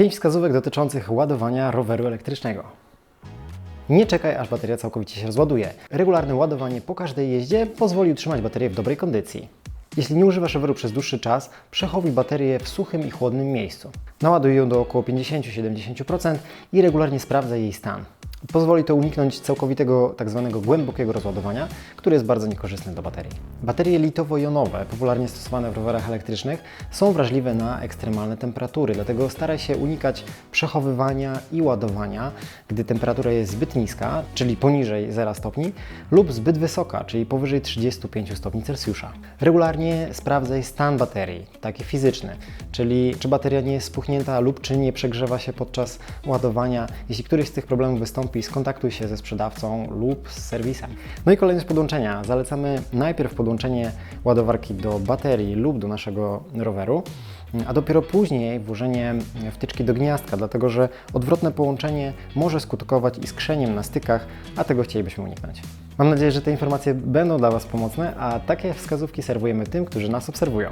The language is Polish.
5 wskazówek dotyczących ładowania roweru elektrycznego. Nie czekaj, aż bateria całkowicie się rozładuje. Regularne ładowanie po każdej jeździe pozwoli utrzymać baterię w dobrej kondycji. Jeśli nie używasz roweru przez dłuższy czas, przechowuj baterię w suchym i chłodnym miejscu. Naładuj ją do około 50-70% i regularnie sprawdzaj jej stan. Pozwoli to uniknąć całkowitego tak zwanego głębokiego rozładowania, które jest bardzo niekorzystne dla baterii. Baterie litowo-jonowe, popularnie stosowane w rowerach elektrycznych, są wrażliwe na ekstremalne temperatury, dlatego staraj się unikać przechowywania i ładowania, gdy temperatura jest zbyt niska, czyli poniżej 0 stopni, lub zbyt wysoka, czyli powyżej 35 stopni Celsjusza. Regularnie sprawdzaj stan baterii, taki fizyczny, czyli czy bateria nie jest spuchnięta lub czy nie przegrzewa się podczas ładowania. Jeśli któryś z tych problemów wystąpi, skontaktuj się ze sprzedawcą lub z serwisem. No i kolejność podłączenia. Zalecamy najpierw podłączenie ładowarki do baterii lub do naszego roweru, a dopiero później włożenie wtyczki do gniazdka, dlatego że odwrotne połączenie może skutkować iskrzeniem na stykach, a tego chcielibyśmy uniknąć. Mam nadzieję, że te informacje będą dla Was pomocne, a takie wskazówki serwujemy tym, którzy nas obserwują.